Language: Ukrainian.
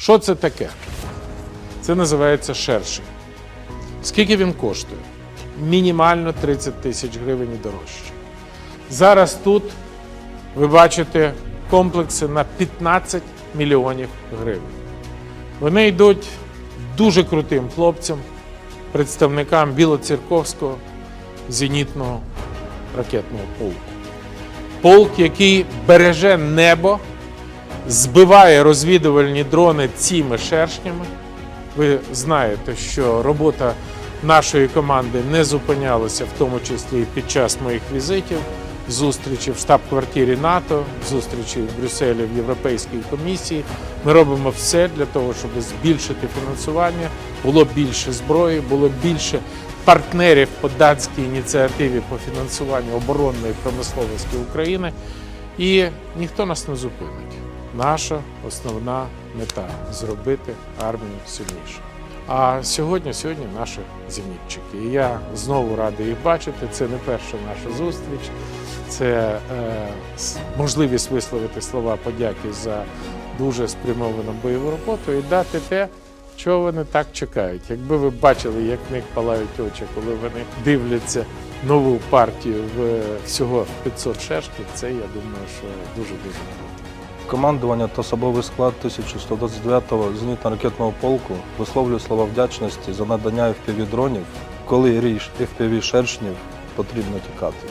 Що це таке? Це називається шершень. Скільки він коштує? Мінімально 30 тисяч гривень і дорожче. Зараз тут ви бачите комплекси на 15 мільйонів гривень. Вони йдуть дуже крутим хлопцям, представникам Білоцерковського зенітного ракетного полку. Полк, який береже небо, збиває розвідувальні дрони цими шершнями. Ви знаєте, що робота нашої команди не зупинялася, в тому числі і під час моїх візитів, зустрічі в штаб-квартирі НАТО, зустрічі в Брюсселі в Європейській комісії. Ми робимо все для того, щоб збільшити фінансування, було більше зброї, було більше партнерів по датській ініціативі по фінансуванню оборонної промисловості України. І ніхто нас не зупинить. Наша основна мета зробити армію сильнішою. А сьогодні, сьогодні наші зенітчики. І я знову радий їх бачити. Це не перша наша зустріч, це е, можливість висловити слова подяки за дуже спрямовану бойову роботу і дати те, чого вони так чекають. Якби ви бачили, як в них палають очі, коли вони дивляться нову партію в всього 500 шершків, це я думаю, що дуже дуже круто. Командування та особовий склад 1129-го зенітно-ракетного полку висловлює слова вдячності за надання FPV-дронів, коли ріж FPV-шершнів потрібно тікати.